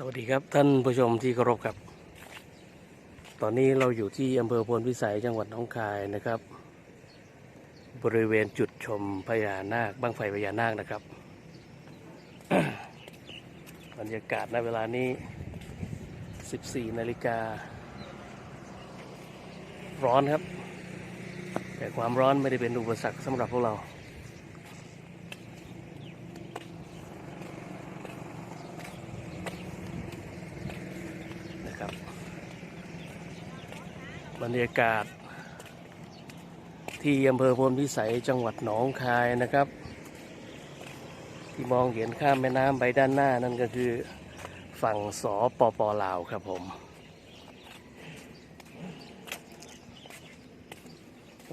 สวัสดีครับท่านผู้ชมที่เคารพครับ ตอนนี้เราอยู่ที่อำเภอพลพิสัยจังหวัดหนองคายนะครับ บริเวณจุดชมพญานาคบั้งไฟพญานาคนะครับ บรรยากาศในเวลานี้ 14 นาฬิกา ร้อนครับ แต่ความร้อนไม่ได้เป็นอุปสรรคสำหรับพวกเรา นะครับ บรรยากาศ ที่อำเภอพลพิสัยจังหวัดหนองคายนะครับ ที่มองเห็นข้ามแม่น้ำไปด้านหน้านั่นก็คือฝั่งสปปลาวครับผม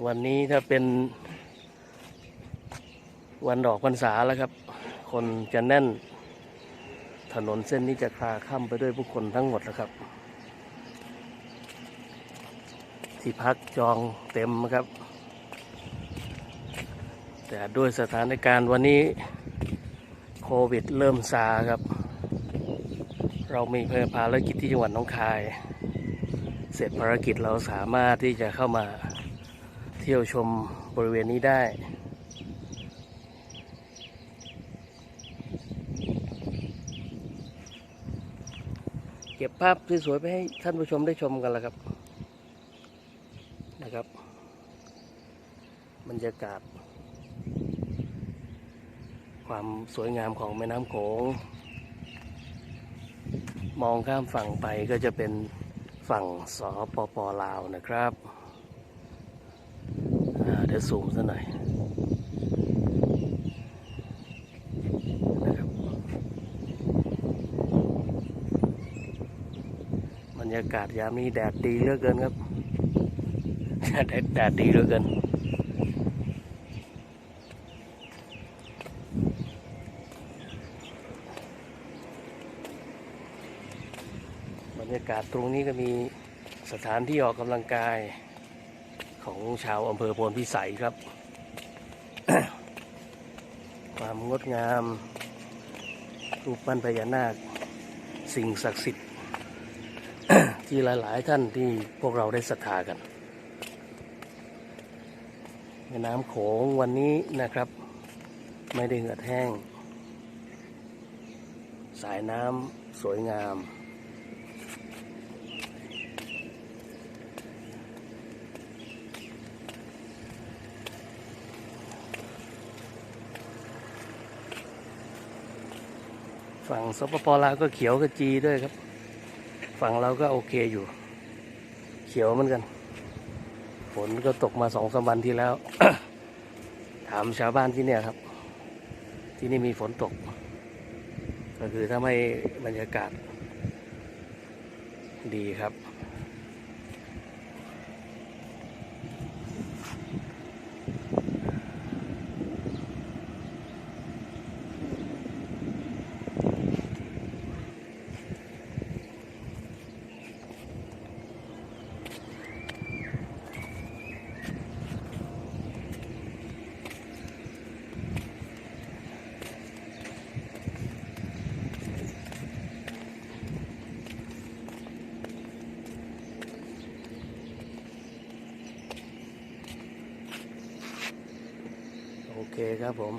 วันนี้ถ้าเป็นวันดอกพรรษาแล้วครับ คนจะแน่น ถนนเส้นนี้จะคลาค่ำไปด้วยผู้คนทั้งหมดแล้วครับ ที่พักจองเต็มครับ แต่ด้วยสถานการณ์วันนี้โควิดเริ่มซาครับ เรามีเพื่อภารกิจที่จังหวัดน้องคาย เสร็จภารกิจเราสามารถที่จะเข้ามาเที่ยวชมบริเวณนี้ได้เก็บภาพสวยๆไปให้ท่านผู้ชมได้ชมกันแล้วครับ นะครับ บรรยากาศ ความสวยงามของแม่น้ำโขง มองข้ามฝั่งไปก็จะเป็นฝั่งสปปลาวนะครับ เดี๋ยวซูมซะหน่อยบรรยากาศยามนี้แดดดีเหลือกเกินครับ แดดดีเหลือเกินบรรยากาศตรงนี้ก็มีสถานที่ออกกำลังกายของชาวอำเภอโพนพิสัยครับ ความงดงาม รูปปั้นพญานาค สิ่งศักดิ์สิทธิ์ ที่หลาย ๆ ท่านที่พวกเราได้ศรัทธากัน แม่น้ำโขงวันนี้นะครับ ไม่ได้เหือดแห้ง สายน้ำสวยงาม ฝั่งสปปลาวก็เขียวกระจีด้วยครับ ฝั่งเราก็โอเคอยู่ เขียวเหมือนกัน ฝนก็ตกมาสองสามวันที่แล้ว ถามชาวบ้านที่เนี่ยครับ ที่นี่มีฝนตก ก็คือถ้าไม่บรรยากาศดีครับ เคครับผม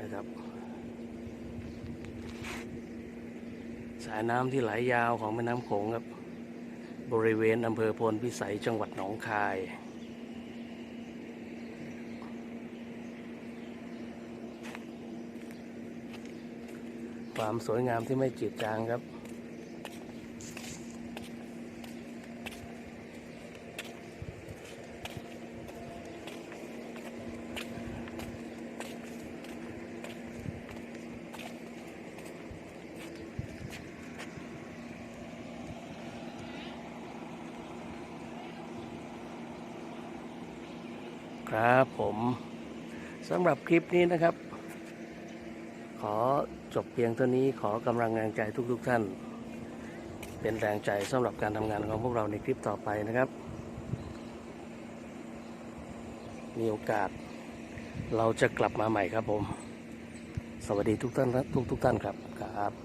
นะครับ สายน้ำที่ไหลยาวของแม่น้ำโขงครับ บริเวณอำเภอพลพิสัยจังหวัดหนองคายความสวยงามที่ไม่จืดจางครับ ครับผมสำหรับคลิปนี้นะครับ ขอจบเพียงเท่านี้ขอกำลังแรงใจทุกๆทท่าน เป็นแรงใจสำหรับการทำงานของพวกเราในคลิปต่อไปนะครับ มีโอกาส เราจะกลับมาใหม่ครับผม สวัสดีทุกท่านทุกทุกๆท่านครับครับ